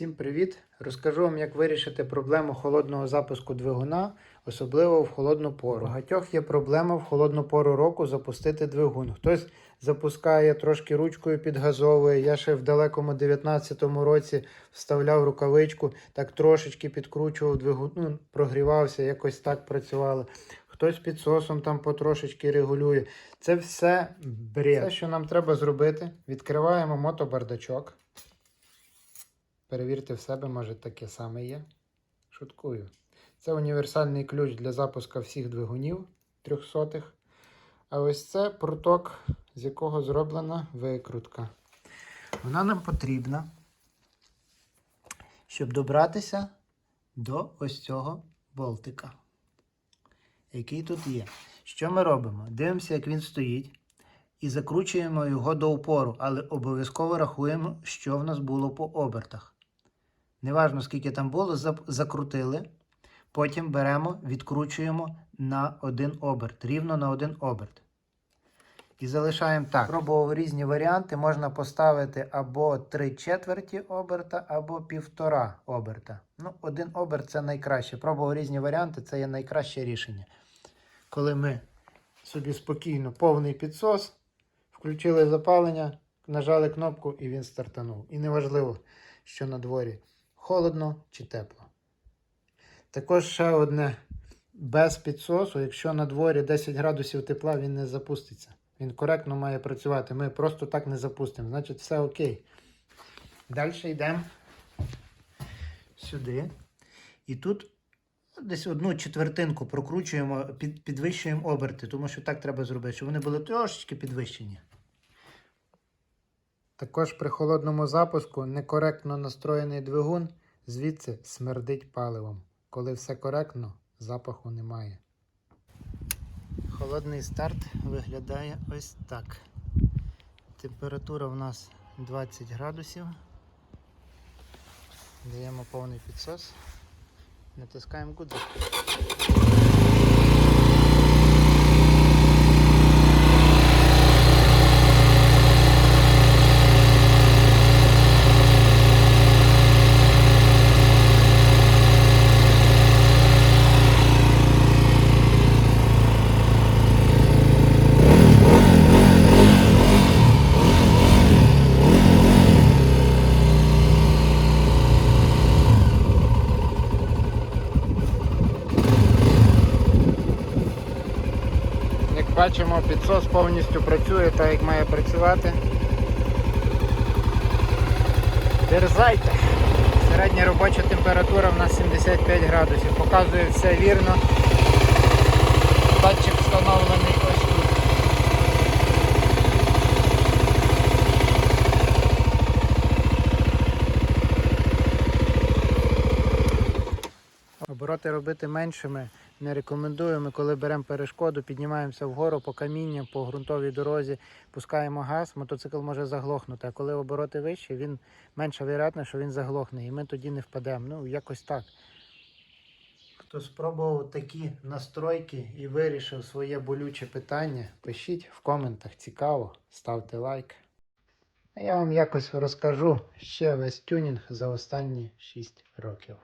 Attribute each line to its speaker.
Speaker 1: Всім привіт! Розкажу вам, як вирішити проблему холодного запуску двигуна, особливо в холодну пору. У багатьох є проблема в холодну пору року запустити двигун. Хтось запускає трошки ручкою підгазовує. Я ще в далекому 19-му році вставляв рукавичку, так трошечки підкручував двигун, ну, прогрівався, якось так працювало. Хтось підсосом там потрошечки регулює. Це все бред. Все, що нам треба зробити, відкриваємо мотобардачок. Перевірте в себе, може таке саме є. Шуткую. Це універсальний ключ для запуску всіх двигунів трьохсотих. А ось це проток, з якого зроблена викрутка. Вона нам потрібна, щоб добратися до ось цього болтика, який тут є. Що ми робимо? Дивимося, як він стоїть. І закручуємо його до упору, але обов'язково рахуємо, що в нас було по обертах. Неважно, скільки там було, закрутили. Потім беремо, відкручуємо на один оберт, рівно на один оберт. І залишаємо так. Пробував різні варіанти. Можна поставити або 3 четверті оберта, або півтора оберта. Ну, один оберт це найкраще. Пробував різні варіанти, це є найкраще рішення. Коли ми собі спокійно повний підсос, включили запалення, нажали кнопку і він стартанув. І неважливо, що на дворі холодно чи тепло. Також ще одне без підсосу, якщо на дворі 10 градусів тепла, він не запуститься. Він коректно має працювати. Ми просто так не запустимо. Значить, все окей. Далі йдемо сюди. І тут десь одну четвертинку прокручуємо, підвищуємо оберти, тому що так треба зробити, щоб вони були трошечки підвищені. Також при холодному запуску некоректно настроєний двигун звідси смердить паливом. Коли все коректно, запаху немає. Холодний старт виглядає ось так. Температура в нас 20 градусів. Даємо повний підсос. Натискаємо гудзик. Як бачимо, підсос повністю працює так, як має працювати. Дерзайте! Середня робоча температура в нас 75 градусів. Показує все вірно. Датчик встановлений ось тут. Обороти робити меншими не рекомендуємо. Коли беремо перешкоду, піднімаємося вгору по камінням, по ґрунтовій дорозі, пускаємо газ, мотоцикл може заглохнути. А коли обороти вищі, він менша вероятність, що він заглохне, і ми тоді не впадемо. Ну, якось так. Хто спробував такі настройки і вирішив своє болюче питання, пишіть в коментах, цікаво, ставте лайк. А я вам якось розкажу ще весь тюнінг за останні 6 років.